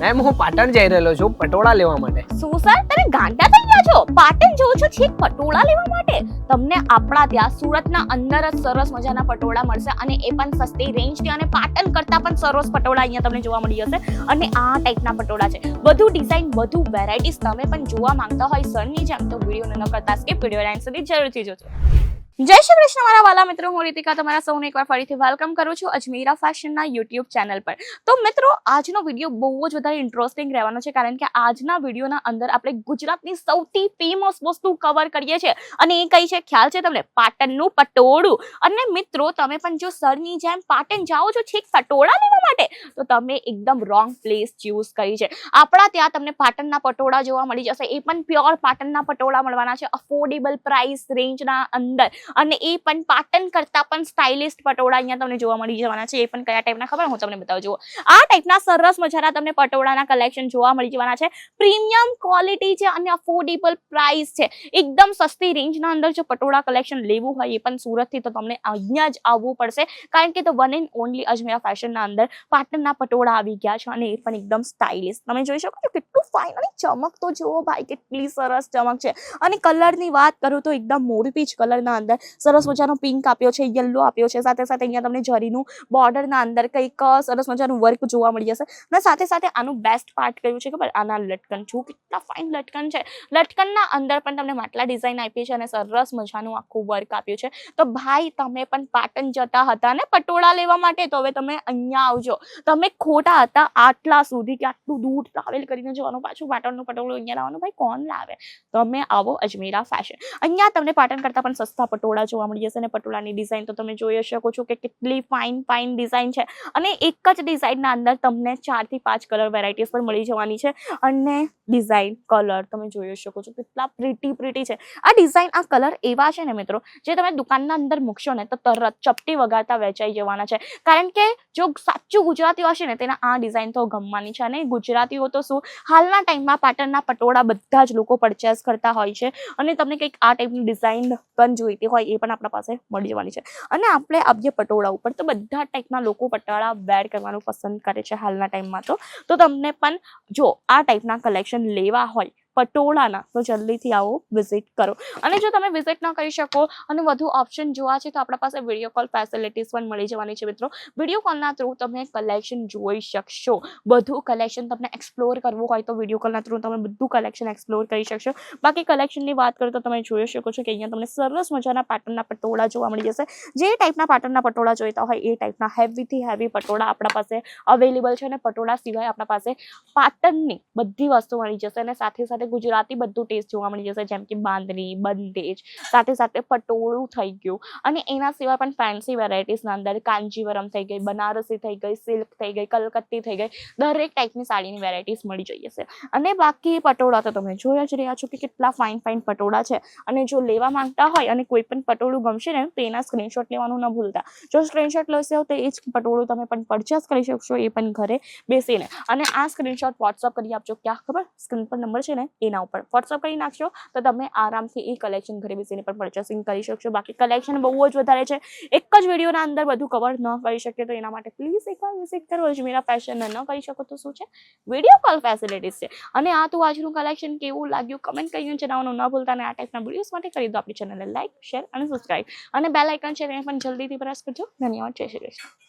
Ma'am, હું પાટણ જઈ રહેલો છું પટોળા લેવા માટે. શું સર? તમે ગાંડા થઈ ગયા છો? પાટણ જવું છો છેક પટોળા લેવા માટે. તમને આપણા ત્યાં સુરતના અંદર જ સરસ મજાના પટોળા મળશે અને એ પણ સસ્તી રેન્જથી અને પાટણ કરતાં પણ સરસ પટોળા અહીંયા તમને જોવા મળી જશે. અને આ ટાઈપના પટોળા છે. બધું ડિઝાઇન બધું વેરાયટીઝ તમે પણ જોવા માંગતા હોય સરની જેમ તો વિડીયોને ન કરતા સ્કીપ વીડિયો લાઈન સુધી જરૂરથી જોજો. જય શ્રી કૃષ્ણ, મારા વાલા મિત્રો. હું રીતિકા તમારા સૌને એકવાર ફરીથી વેલકમ કરું છું અજમીરા ફેશનના યુટ્યુબ ચેનલ પર. તો મિત્રો, આજનો વીડિયો બહુ જ વધારે ઇન્ટરેસ્ટિંગ રહેવાનો છે, કારણ કે આજના વિડીયોના અંદર આપણે ગુજરાતની સૌથી ફેમસ વસ્તુ કવર કરીએ છીએ. અને એ કઈ છે? ખ્યાલ છે તમને? પાટણનું પટોળું. અને મિત્રો, તમે પણ જો સરની જેમ પાટણ જાઓ છો છેક પટોળા લેવા માટે, તો તમે એકદમ રોંગ પ્લેસ ચૂઝ કરી છે. આપણા ત્યાં તમને પાટણના પટોળા જોવા મળી જશે. એ પણ પ્યોર પાટણના પટોળા મળવાના છે. અફોર્ડેબલ પ્રાઇસ રેન્જના અંદર. અને એ પણ પાટણ કરતા પણ સ્ટાઇલિસ્ટ પટોળા અહીંયા તમને જોવા મળી જવાના છે. એ પણ કયા ટાઈપના ખબર હું તમને બતાવું છું આ ટાઈપના સરસ મજાના તમને પટોળાના કલેક્શન જોવા મળી જવાના છે. પ્રીમિયમ ક્વોલિટી છે અને અફોર્ડેબલ પ્રાઇસ છે. એકદમ સસ્તી રેન્જના અંદર જો પટોળા કલેક્શન લેવું હોય એ પણ સુરતથી તો તમને અહીંયા જ આવવું પડશે. કારણ કે તો વન એન્ડ ઓનલી અજમેરા ફેશનના અંદર પાટણના પટોળા આવી ગયા છે અને એ પણ એકદમ સ્ટાઇલિશ તમે જોઈ શકો છો કેટલું ફાઇન અને ચમક તો જુઓ ભાઈ, કેટલી સરસ ચમક છે. અને કલરની વાત કરું તો એકદમ મોરપીચ કલરના અંદર સરસ મજાનો પિંક આપ્યો છે, યલો આપ્યો છે. સાથે સાથે અહીંયા તમને જરીનું બોર્ડરના અંદર કંઈક સરસ મજાનું વર્ક જોવા મળી જશે અને સાથે સાથે આનું બેસ્ટ પાર્ટ કયું છે ખબર? આના લટકન. જો કેટલા ફાઇન લટકન છે. લટકનના અંદર પણ તમને માટલા ડિઝાઇન આપી છે અને સરસ મજાનું આખું વર્ક આપ્યું છે. તો ભાઈ, તમે પણ પાટણ જતા હતા ને પટોળા લેવા માટે? તો હવે તમે અહીંયા આવજો. તમે ખોટા હતા આટલા સુધી કે આટલું દૂર ટ્રાવેલ કરીને જવાનું, પાછું પાટણનું પટોળું અહીંયા લાવવાનું? ભાઈ, કોણ લાવે? તમે આવો અજમેરા ફેશન અહીંયા તમને પાટણ કરતાં પણ સસ્તા પટોળા જોવા મળી જશે અને પટોળાની ડિઝાઇન તો તમે જોઈ શકો છો કે કેટલી ફાઇન ફાઇન ડિઝાઇન છે. અને એક જ ડિઝાઇનના અંદર તમને ચારથી પાંચ કલર વેરાયટીઝ પણ મળી જવાની છે. અને ડિઝાઇન કલર તમે જોઈ શકો છો કેટલા પ્રિટી પ્રિટી છે. આ ડિઝાઇન આ કલર એવા છે ને મિત્રો, જે તમે દુકાનના અંદર મૂકશો ને તો તરત ચપટી વગાડતા વેચાઈ જવાના છે. કારણ કે જો સાચું ગુજરાતીઓ હશે ને તેના આ ડિઝાઇન તો ગમવાની છે. અને ગુજરાતીઓ તો શું, હાલના ટાઈમમાં પાટણના પટોળા બધા જ લોકો પરચેસ કરતા હોય છે. અને તમને કંઈક આ ટાઈપની ડિઝાઇન પણ જોઈતી હોય એ પણ આપણા પાસે મળી જવાની છે. અને આપણે આવીએ પટોળા ઉપર. તો બધા ટાઈપના લોકો પટોળા વેર કરવાનું પસંદ કરે છે હાલના ટાઈમમાં તો. તો તમને પણ જો આ ટાઈપના કલેક્શન લેવા હોય પટોળાના. તો જલ્દીથી આવો વિઝિટ કરો. અને જો તમે વિઝિટ ન કરી શકો અને વધુ ઓપ્શન જોવા છે, તો આપણા પાસે વીડિયો કોલ ફેસિલિટીઝ પણ મળી જવાની છે મિત્રો. વીડિયો કોલના થ્રુ તમે કલેક્શન જોઈ શકશો. બધું કલેક્શન તમને એક્સપ્લોર કરવું હોય તો વીડિયો કોલના થ્રુ તમે બધું કલેક્શન એક્સપ્લોર કરી શકશો. બાકી કલેક્શનની વાત કરું તો તમે જોઈ શકો છો કે અહીંયા તમને સરસ મજાના પાટણના પટોળા જોવા મળી જશે. જે ટાઈપના પાટણના પટોળા જોઈતા હોય, એ ટાઈપના હેવીથી હેવી પટોળા આપણા પાસે અવેલેબલ છે અને પટોળા સિવાય આપણા પાસે પાટણની બધી વસ્તુ મળી જશે અને સાથે સાથે ગુજરાતી બધું ટેસ્ટ જોવા મળી જશે, જેમ કે બાંધણી બંદેજ, સાથે સાથે પટોળું થઈ ગયું. અને એના સિવાય પણ ફેન્સી વેરાયટીઝના અંદર કાંજીવરમ થઈ ગઈ, બનારસી થઈ ગઈ, સિલ્ક થઈ ગઈ, કલકત્તી થઈ ગઈ, દરેક ટાઈપની સાડીની વેરાયટીઝ મળી જઈ જશે અને બાકી પટોળા તો તમે જોયા જ રહ્યા છો કે કેટલા ફાઇન ફાઇન પટોળા છે. અને જો લેવા માંગતા હોય અને કોઈ પણ પટોળું ગમશે ને, તો એના સ્ક્રીનશોટ લેવાનું ન ભૂલતા. જો સ્ક્રીનશોટ લેશો તો એ જ પટોળું તમે પણ પરચેસ કરી શકશો, એ પણ ઘરે બેસીને. અને આ સ્ક્રીનશોટ વોટ્સઅપ કરી આપજો, ક્યાં ખબર? સ્ક્રીન પર નંબર છે ને? એના ઉપર. વોટ્સઅપ કરી નાખશો તો તમે આરામથી એ કલેક્શન ઘરે બેસીને પણ પરચેસિંગ કરી શકશો. બાકી કલેક્શન બહુ જ વધારે છે. એક જ વિડીયોના અંદર બધું કવર ન કરી શકીએ તો એના માટે પ્લીઝ એકવાર વિઝિટ કરો. અજમેરા ફેશન ન કરી શકો તો શું છે? વીડિયો કોલ ફેસિલિટીઝ છે. અને આ તો આજનું કલેક્શન કેવું લાગ્યું કમેન્ટ કરીને જણાવવાનું ન ભૂલતા અને આ ટાઈપના વિડીયોઝ માટે કરી દો. આપણી ચેનલને લાઈક શેર અને સબસ્ક્રાઈબ અને બેલ આઇકન છે તેને પણ જલ્દીથી પ્રેસ કરજો. ધન્યવાદ. જય શ્રી કૃષ્ણ.